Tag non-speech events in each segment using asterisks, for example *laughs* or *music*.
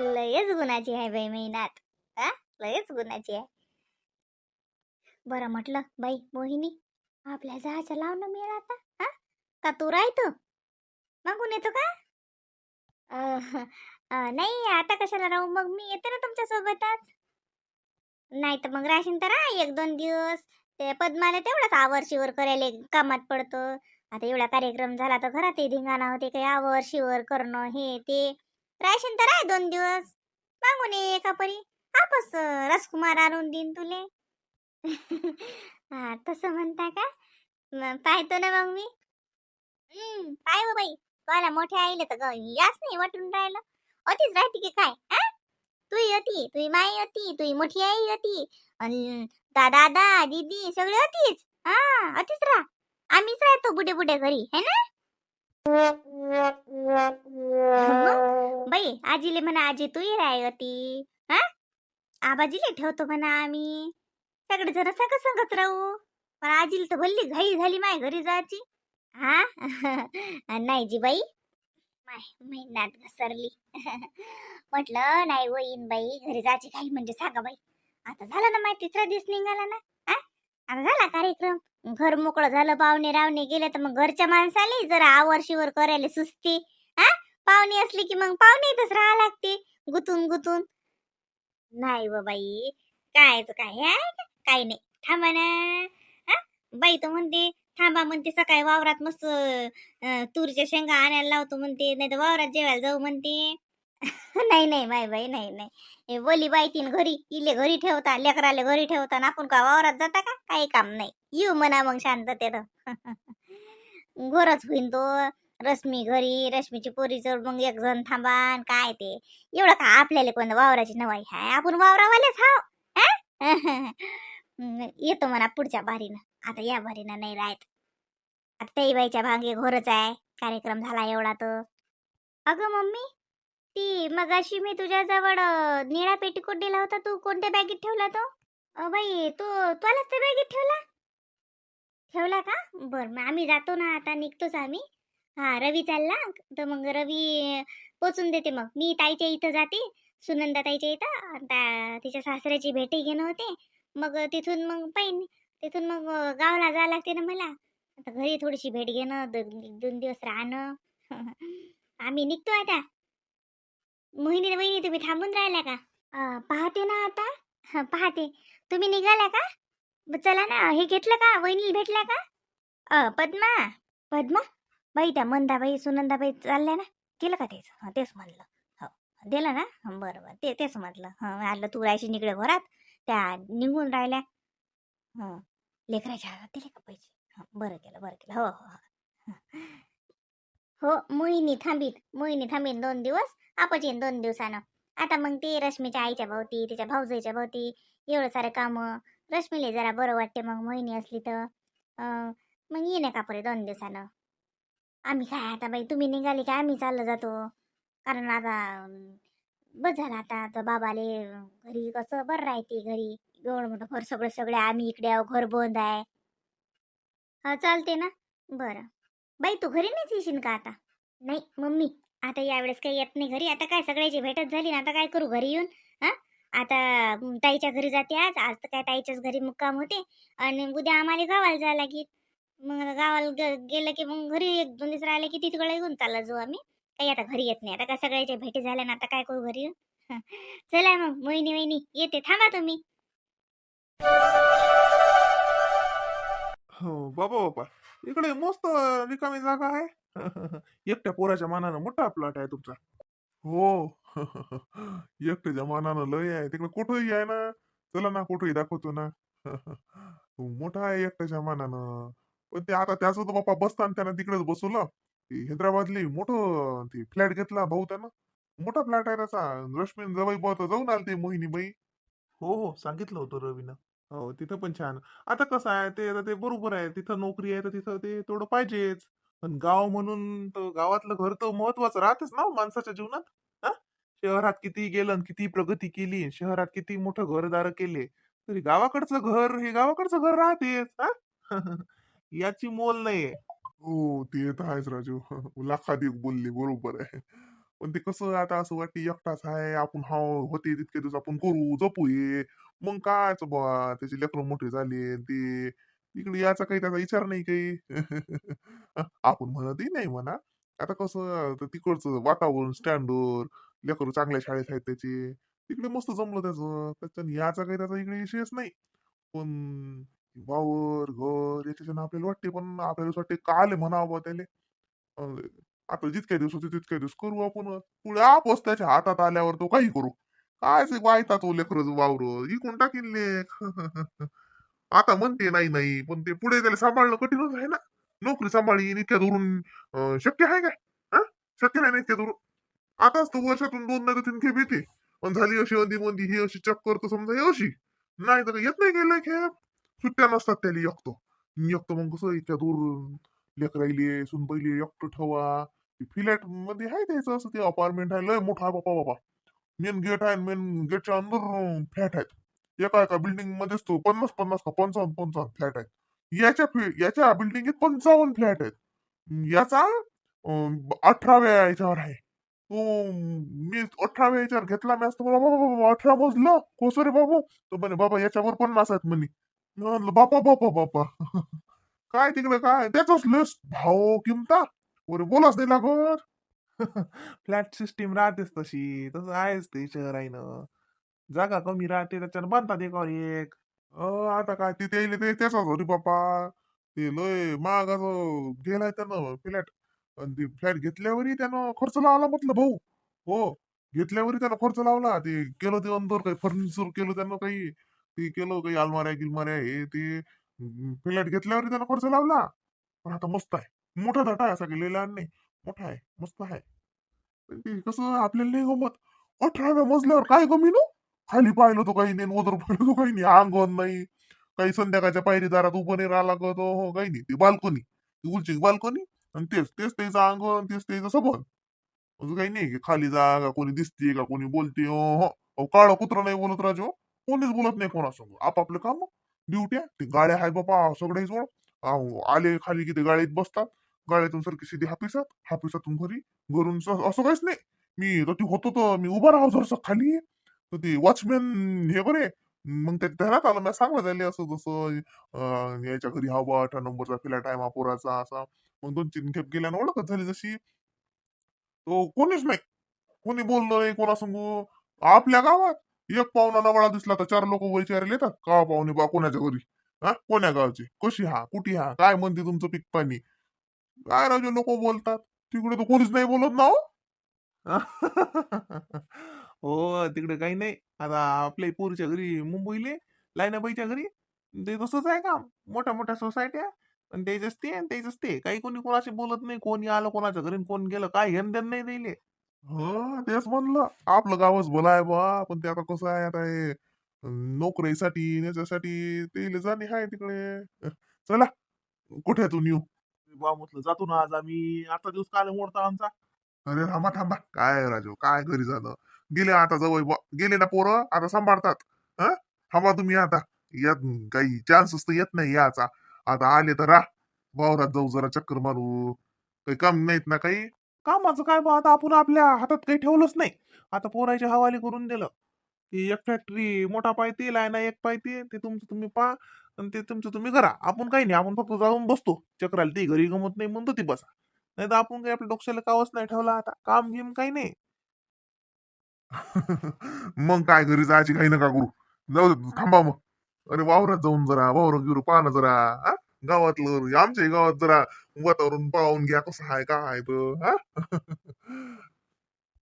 लयच गुणाची आहे बाई महिन्यात हा लयच गुणाची आहे. बरं म्हटलं बाई मोहिनी आपल्या जहाच्या लावणं मिळेल आता हा का तू राहतो? मागून येतो का? नाही आता कशाला राहू? मग मी येते ना तुमच्या सोबतच नाही तर मग राशीन तर राह एक दोन दिवस. ते पद्माला तेवढंच आवर शिवर करायला कामात पडतो. आता एवढा कार्यक्रम झाला तर घरात ते धिंगाणा होते काही आवर शिवर करणं हे ते. राशीन तर आहे दोन दिवस. मागून ये एका परी. आपस राजकुमार आणून देईन तुले. *laughs* हा तसं म्हणता का? मग पाहतो ना मग मी. पाय हो बाई. कोणाला मोठ्या आईले तर ग याच नाही वाटून राहिलं. अतीच राहते की काय हा? तुही होती तुही माई होती तुही मोठी आई होती दादा दादा दीदी सगळे होतीच हा अतीच राहा. आम्हीच राहतो बुडे बुडे घरी है ना? बाई आजीले म्हणा आजी तूही राय होती. हा? आबाजीले ठेवतो म्हणा आम्ही. सगळे जण सगळं सांगत राहू. पण आजीला तर भल्ली घाई झाली माय घरी जायची. हा? *laughs* नाही जी बाई. माय महिन्यात घसरली. *laughs* म्हटलं नाही होईन बाई घरी जायची काही म्हणजे सांगा बाई. आता झालं ना माय तिसरा दिवस निघाला ना? हा? आता झाला कार्यक्रम? घर मोकळं झालं पाहुणे रावणे गेले तर मग घरच्या माणसाला जरा आवर शिवर करायला सुस्ती. हा? पाहुणे असली की मग पाहुणे इथंच राहा लागते गुतून गुतून. नाही बाई कायच काय? आहे का? काही नाही. थांबा ना. हा? बाई तर म्हणते थांबा म्हणते सकाळी वावरात मस्त अं, तुरीच्या शेंगा आणायला लावतो म्हणते नाही तर वावरात जेवायला जाऊ म्हणते. नाही नाही माय बाई नाही नाही. हे बोली बाई तीन घरी इले घरी ठेवता लेकराले घरी ठेवता आपण का वावरात जाता का? काही काम नाही. येऊ म्हणा मग शांततेत *laughs* घरच होईन तो. रश्मी घरी रश्मीची पोरी जवळ मग एक जण थांबा आणि काय ते. एवढं का आपल्याला कोण वावराची नवाई? हाय आपण वावरावालेच हाव. येतो म्हणा पुढच्या बारीनं. आता या भारीनं नाही राहत. आता त्याही बाईच्या भांगे घोरच आहे. कार्यक्रम झाला एवढा तर. अगं मम्मी ती मगाशी मी तुझ्याजवळ निळा पेटीकोट दिला होता तू कोणत्या बॅगेत ठेवला तो? अ बाई तू तुलाच त्या बॅगेत ठेवला? ठेवला का? बरं मग आम्ही जातो ना आता निघतोच आम्ही. हा रवी चालला तर मग रवी पोचून देते मग. मी ताईच्या इथं जाते सुनंदा ताईच्या इथं आता तिच्या सासऱ्याची भेटी घेणं होते. मग तिथून मग पाहिन तिथून मग गावाला जावं लागते ना मला. आता घरी थोडीशी भेट घेणं दोन दोन दिवस राहणं. *laughs* आम्ही निघतो आता. मोहिनी वहिनी तुम्ही थांबून राहिल्या का? अं, पाहते ना आता. हं, पाहते. तुम्ही निघाला का? ब- चला ना हे घेतलं का? वहिनी भेटल्या का? अ पद्मा. पद्मा? बाई त्या मंदाबाई सुनंदाबाई चालल्या ना? केलं का तेच? हं, तेच म्हणलं. हो दिलं ना? हं, बरं बरं. ते तेच म्हटलं. हं आलं तू राहायची निकडे घरात. त्या निघून राहिल्या. हं लेकराच्या हातात दिले का पैसे? हं, बरं केलं बरं केलं. हो हो हो. हो. मोहिनी थांबीत मोहिनी थांबीन दोन दिवस. आपण येईन दोन दिवसानं. आता मग ती रश्मीच्या आईच्या भोवती तिच्या भाऊजाईच्या भोवती एवढं सारं कामं. रश्मीला जरा बरं वाटते मग मोहिनी असली तर. मग ये ना कापरे दोन दिवसानं? आम्ही काय आता बाई तुम्ही निघाली की आम्ही चाललं जातो. कारण आता बस झालं आता. तर बाबाले घरी कसं बरं राहते घरी. एवढं मोठं घर सगळं सगळे आम्ही इकडे आहो घर बंद आहे. हा चालते ना? बरं. बाई तू घरी नाही येशील का आता? नाही मम्मी. आता यावेळेस काही येत नाही घरी. आता काय सगळ्याची भेटच झाली ना आता काय करू घरी येऊन? हा? आता ताईच्या घरी जाते आज. आज तर काय ताईच्याच घरी मुक्काम होते. आणि उद्या आम्हाला गावाला जायला लागेल. मग गावाला गेलं की मग घरी एक दोन दिवस राहिले की तिकडे येऊन चालला जाऊ आम्ही. काही आता घरी येत नाही. आता काय सगळ्याच्या भेटी झाल्या ना आता काय करू घरी येऊन? चला मग मोहिनी वहिनी येते. थांबा तुम्ही. हो बाबा बाबा. इकडे मस्त रिकामी जागा आहे. *laughs* एकट्या पोराच्या मानानं मोठा प्लॉट आहे तुमचा. हो. *laughs* एकट्याच्या मानानं लय आहे. तिकडे कुठंही आहे ना चला ना कुठंही दाखवतो ना. *laughs* मोठा आहे एकट्याच्या मानानं. पण ते आता त्याचं तर बाप्पा बसताना त्यानं तिकडेच बसवलं. ते हैदराबादली मोठं ते फ्लॅट घेतला भाऊ त्यानं. मोठा फ्लॅट आहे त्याचा रश्मी जवळ बहुत जाऊन आली ते मोहिनी बाई. हो हो. सांगितलं होतं रवीनं. हो तिथं पण छान. आता कसं आहे ते आता ते बरोबर आहे. तिथं नोकरी आहे तर तिथं ते तेवढं पाहिजेच. पण गाव म्हणून तर गावातलं घर तर महत्वाचं राहतेच ना हो माणसाच्या जीवनात हा? शहरात किती गेलं आणि किती प्रगती केली शहरात किती मोठं घरदार केले तरी गावाकडचं घर हे गावाकडचं घर राहतेच हा? *laughs* याची मोल नाहीये. हो ते तर आहेच राजू. *laughs* लाखात एक बोलली बरोबर आहे. पण ते कसं आता असं वाटते एकटाच आहे आपण हा होते तितके दिवस आपण करू जपूये. मग कायच बा त्याचे लेकरं मोठे झाले ते तिकडे याचा काही त्याचा विचार नाही काही. *laughs* आपण म्हणतही नाही म्हणा. आता कसं तिकडचं वातावरण स्टँडवर लेकरू चांगल्या शाळेत आहेत त्याचे. तिकडे मस्त जमलं त्याचं. त्याच्यानं याचा काही त्याचा इकडे विषयच नाही. पण वावर घर याच्याच्यानं आपल्याला वाटते पण आपल्याला वाटते का आले म्हणावं बा त्याले. आता जितक्या दिवस होते तितक्या दिवस करू आपण. पुढे आपच त्याच्या हातात आल्यावर तो काही करू. काय वायता तो हो लेकर वावर. इकून टाकीन लेख. *laughs* आता म्हणते नाही नाही पण ते पुढे त्याला सांभाळणं कठीणच आहे ना. नोकरी सांभाळीन इतक्या दुरून शक्य आहे काय? शक्य नाही ना इतक्या दुरून? आताच तो वर्षातून दोन नाही तर तीन खेप येते. पण झाली अशी अंदी मंदी ही अशी चक्कर तर समजा हे अशी. नाही तर येत नाही गेलं खेप. सुट्ट्या नसतात त्याला एकतो एकतो मग कसं इतक्या दूर लेकराईले पहिले एकटो ठेवा. फ्लॅटमध्ये आहे त्याचं असं ते अपार्टमेंट आहे. लय मोठा बापा बापा. मेन गेट आहे मेन गेटच्या अंदर फ्लॅट आहेत. एका एका बिल्डिंग मध्येच तो पन्नास पन्नास का पंचावन्न पंचावन्न फ्लॅट आहेत. याच्या याच्या बिल्डिंगीत पंचावन्न फ्लॅट आहेत. याचा अठराव्या याच्यावर आहे. तो मी अठराव्या याच्यावर घेतला मी असतो बाबा बाबा अठरा मोजलं? कोसो रे बाबू. तो म्हणे बाबा याच्यावर पन्नास आहेत म्हणे. म्हणलं बापा बापा बापा. *laughs* काय तिकडे काय? त्याचाच लस भाव किमता? अरे बोलाच नाही लागत. *laughs* फ्लॅट सिस्टीम राहतेच तशी. तसं आहेच ते शहर आहे ना. जागा कमी राहते त्याच्यानं बांधतात एकावर एक. अं, आता काय ते त्याले ते त्याचाच होती बाप्पा. ते लय महागाचं गेलाय त्यानं फ्लॅट आणि ते फ्लॅट घेतल्यावरही त्यानं खर्च लावला म्हटलं भाऊ. हो घेतल्यावरही त्यानं खर्च लावला. ते केलं ते अंदर काही फर्निचर केलं त्यानं काही. ते केलं काही अलमाऱ्या गिलमाऱ्या हे ते. फ्लॅट घेतल्यावरही त्यानं खर्च लावला. पण आता मस्त आहे. मोठा धटा आहे असा गेलेला नाही. मोठा आहे मस्त आहे. पण ते कसं आपल्याला नाही गमत. अठराव्या मजल्यावर काय कमी ना हो? खाली पाहिलं तो काही नाही वजर पाहिलं तो काही नाही अंगण नाही. काही संध्याकाळच्या पायरीदारात उभं नाही राहा लागत हो काही नाही. ती बाल्कनी ती उलची बाल्कनी आणि तेच तेच त्याचं अंगण तेच त्याचं सबन. असं काही नाही की खाली जा का कोणी दिसते का कोणी बोलते हो, हो. काळ कुत्र नाही बोलत राजो हो. कोणीच बोलत नाही कोणासंग. आपापलं काम ड्युट्या ते गाड्या आहेत बापा सगळे जोड अहो, आले खाली की ते गाडीत बसतात गाड्यातून सारखी सिधी हापिसात हापिसातून घरी घरून असं काहीच नाही. मी तर ती होतो तर मी उभा राहतो जरसं खाली. तर ती वॉचमॅन हे बरे. मग ते ध्यानात आलं. मी सांगलं त्याले असं जसं अं, याच्या घरी हा बा अठरा नंबरचा फ्लॅट आहे महापुराचा असा. मग दोन तीन खेप गेल्यानं ओळखच झाली जशी. तो कोणीच नाही. कोणी बोललो नाही सांगू. आपल्या गावात एक पाहुणा नवळा दिसला तर चार लोक विचारायला येतात. का हो पाहुणे बा कोणाच्या घरी? हा? कोण्या गावचे? कशी हा? कुठे हा? काय म्हणते तुमचं पीक पाणी? काय राजू लोक बोलतात? तिकडे तर कोणीच नाही बोलत ना हो. *laughs* हो तिकडे काही नाही. आता आपल्या पोरीच्या घरी मुंबईले लायनाबाईच्या घरी. ते तसंच आहे का मोठ्या मोठ्या सोसायट्या. आणि त्याच ते आणि त्याच ते. काही कोणी कोणाशी बोलत नाही. कोणी आलं कोणाच्या घरी कोण गेलं. काय देणं नाही दिले हो तेच म्हणलं. आपलं गावच भलं आहे बा. पण ते आता कसं आहे आता हे नोकरीसाठी याच्यासाठी ते जाणे आहे तिकडे. चला कुठ्यातून येऊ? बा म्हटलं जातो ना आज आम्ही. आता दिवस काल मोडता आमचा. अरे थांबा थांबा. काय राजू? काय घरी झालं? गेले आता जवळ बुवा. गेले ना पोरं आता सांभाळतात. हा? थांबा तुम्ही आता. यात काही चान्सच तर येत नाही याचा. आता आले तर रा वावरात जाऊ जरा चक्कर मारू. काही काम नाहीत ना काही. कामाचं काय बा आता आपण आपल्या हातात काही ठेवलंच नाही. आता पोराच्या हवाली करून दिलं. ती एक फॅक्टरी मोठा पायते लायना एक पायते ते तुमचं तुम्ही पा आणि ते तुमचं तुम्ही करा. आपण काही नाही आपण फक्त जाऊन बसतो. चक्राला ती घरी गमत नाही म्हणतो ती बसा. नाही तर आपण काही आपल्या डोक्याला कावच नाही ठेवला आता. काम घेम काही नाही. *laughs* मग काय घरी जायची काही नका करू. जाऊ दे, थांबा मग. अरे वावरात जाऊन जरा वावरात गिरू पाहणं जरा. हा? गावातलं आमच्या गावात जरा वातावरण पाहून घ्या कसं आहे काय आहे तर हा *laughs*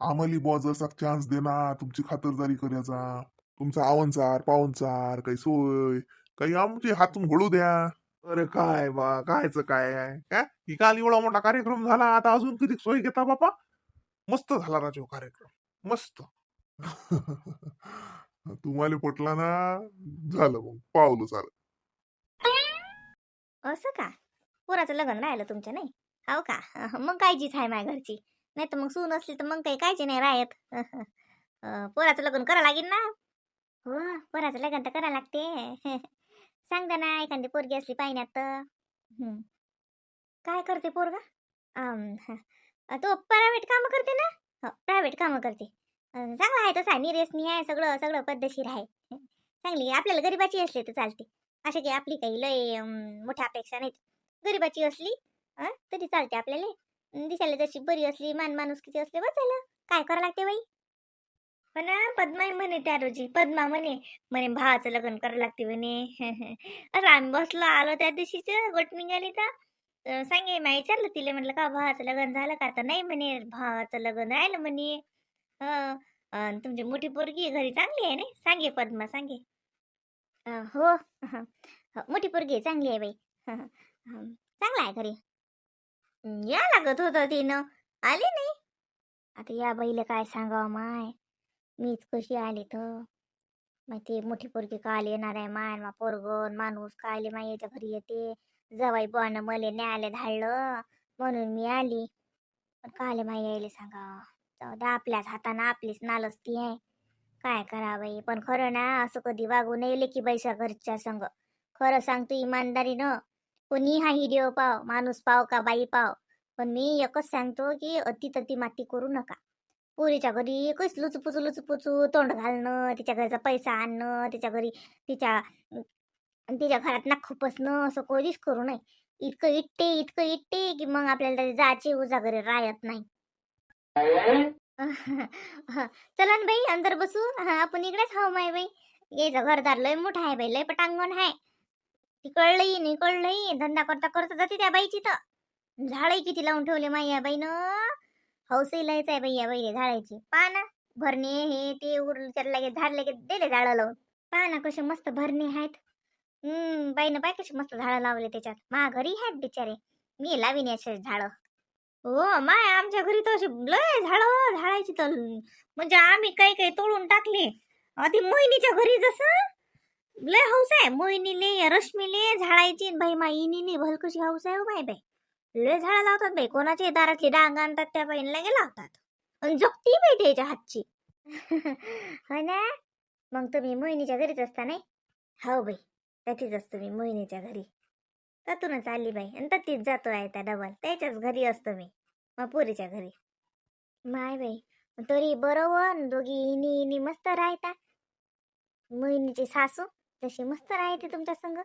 आम्हाला बुवा जसा चान्स देना तुमची खातरदारी करायचा तुमचा आवनचार पाहुणचार काही सोय काही आमचे हातून घडू द्या. अरे काय बा कायच काय आहे? का ही काल एवढा मोठा कार्यक्रम झाला आता अजून किती सोय घेता बापा? मस्त झाला राजू कार्यक्रम. मस्त. *laughs* तुम्हाला पटला ना झालं मग पावलं चालत असं का? पोराचं लग्न राहिलं तुमच्या नाही? हो का? अहं, *laughs* मग काळजीच आहे माझ्या घरची. नाही तर मग सून असली तर मग काही काळजी नाही राहत. *laughs* अं, पोराचं लग्न करा लागेल ना? हो पोराचं लग्न तर करा लागते. सांगता ना एखादी पोरगी असली पाहिण्यात तर. हं. काय करते पोरगा? अं, तो प्रायव्हेट काम करते ना? हो प्रायव्हेट कामं करते. चांगला चांगलं आहे तसं आहे. निरेसनी आहे सगळं सगळं पद्धतशीर आहे. *laughs* चांगली आपल्याला गरिबाची असली तर चालते. अशा की आपली काही लय मोठ्या अपेक्षा नाहीत. गरिबाची असली तरी चालते आपल्याला. दिसायला जशी बरी असली मान माणूस किती असले बस झालं. काय करावं लागते बाई? पण पद्मा म्हणे त्या रोजी. पद्मा म्हणे म्हणे भावाचं लग्न करावं लागते म्हणे. *laughs* असं आम्ही बसलो आलो त्या दिवशीच. गोट निघाली तर सांगे मी विचारलं तिला म्हटलं का भावाचं लग्न झालं का? तर नाही म्हणे भावाचं लग्न राहिलं म्हणे. हं, तुमची मोठी पोरगी घरी चांगली आहे ना? सांगे पद्मा सांगे. हो. हो, मोठी पोरगी आहे, चांगली आहे बाई. हं, हं, चांगलं आहे घरी. या लागत होतं तिनं. आली नाही. आता या बाईला काय सांगावं माय? मीच कशी आली तर? माहिती मोठी पोरगी काल येणार आहे माय मा पोरगण माणूस काले माय याच्या घरी येते? जवाई बुवानं मले न्यायला धाडलं म्हणून मी आली. पण काले माई यायला सांगा जाऊ दे आपल्याच हातानं आपलीच नालसती आहे. काय करा बाई पण खरं ना असं कधी वागू नये की बैसा घरच्या संग. खरं सांगतो इमानदारीनं कोणी हा हिडिओ पाव माणूस पाव का बाई पाव? पण मी एकच सांगतो की अति तती माती करू नका. पोरीच्या घरी कस लुचपुचू लुचपुचू तोंड घालणं तिच्या घरचा पैसा आणणं तिच्या घरी तिच्या तिच्या घरात ना खुपसणं असं कधीच करू नये. इतकं इट्टे इतकं इट्टे की मग आपल्याला त्याची जाची उजा घरी राहत नाही. *laughs* चला ना बाई अंदर बसू. हा आपण इकडेच हाव माय बाई. यायचं घरदार लय मोठा आहे बाई लय पटांगण आहे. तिकडलंही निकडलंही धंदा करता करता जाते त्या बाईची तर. झाडही किती लावून ठेवले माई या बाईनं? हौसही लयच आहे बाई या बाईले झाडायची. पहा ना भरणे हे ते उरलं लगे झाड लगे दिले झाडं लावून. पहा ना कसे मस्त भरणे आहेत. हम्म बाईनं बाय कशी मस्त झाडं लावले त्याच्यात. मा घरी आहेत बिचारे. मी लावीन याचे झाडं. हो माय आमच्या घरी तर अशी लय झाडं झाडायची तर. म्हणजे आम्ही काही काही तोडून टाकली. आधी मोहिनीच्या घरी जसं. लय हौस आहे. मोहिनीले रश्मीले झाडायची. बाई माईनीले भल कशी हौस आहे हो बाई बाई. लय झाडं लावतात बाई. कोणाच्या दारातली डांग आणतात त्या बाईला गे लावतात. आणि जगती बाई त्याच्या हातची. *laughs* हो ना? मग तुम्ही मोहिनीच्या घरीच असता नाही? हो बाई. त्याचीच असतो मी मोहिनीच्या घरी. त्यातूनच आली बाई. आणि तीच जातो आहे त्या डबल. त्याच्याच घरी असतो मी. मग पुरीच्या घरी. माय बाई. तरी बरोबर दोघी इनी इनी मस्त राहता. मोहिनीची सासू जशी मस्त राहते तुमच्या संग.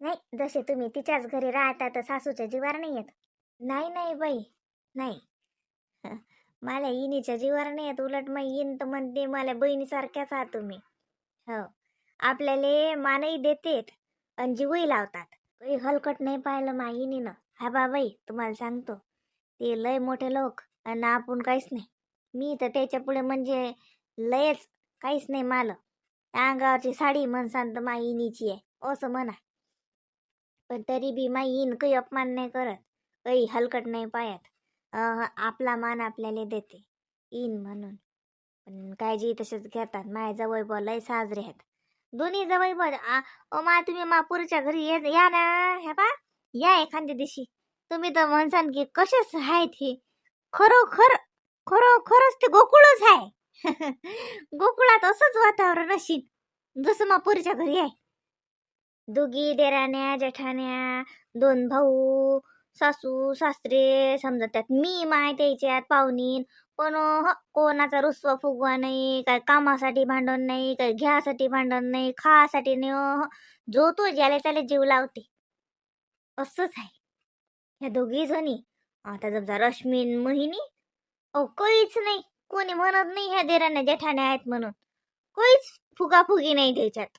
नाही जसे तुम्ही तिच्याच घरी राहता तर सासूच्या जीवार नाही येत. नाही नाही बाई. नाही. *laughs* मला इनीच्या जीवार नाही येत. उलट मग येईन तर म्हणते मला बहिणीसारख्याच आहात तुम्ही. हो. आपल्याला मानही देतेत आणि जीवही लावतात. काही हलकट नाही पाहिलं माहिनीनं. हा बाबाई तुम्हाला सांगतो ते लय मोठे लोक आणि आपण काहीच नाही. मी तर त्याच्या पुढे म्हणजे लयच काहीच नाही माल अंगावरची साडी म्हणसान तर माईनीची आहे असं म्हणा. पण तरी बी माईन काही अपमान नाही करत काही हलकट नाही पायात आपला मान आपल्याला देते इन म्हणून. पण काळजी तसेच घेतात माझ्या जवळ लय साजरे आहेत. दोन्ही जवळ बो मा तुम्ही मापूरच्या घरी ये या ना. हे पा या एखाद्या दिवशी. तुम्ही तर म्हणसान की कसेच आहेत हे. खरोखर खरोखरच ते गोकुळच आहे. *laughs* गोकुळात असंच वातावरण असेल जसं मापूरच्या घरी आहे. दोघी देराण्या जेठाण्या दोन भाऊ सासू सासरे समजा त्यात मी माय त्याच्यात पाहुणीन पण ह, कोणाचा रुसवा फुगवा नाही काय कामासाठी भांडण नाही काय घ्यासाठी भांडण नाही खासाठी नाही जो तो ज्याला त्याला जीव लावते. असंच आहे. ह्या दोघी जणी आता समजा रश्मीन मोहिनी अहो काहीच नाही. कोणी म्हणत नाही ह्या देराण्या जेठाण्या आहेत म्हणून. काहीच फुगाफुगी नाही त्याच्यात.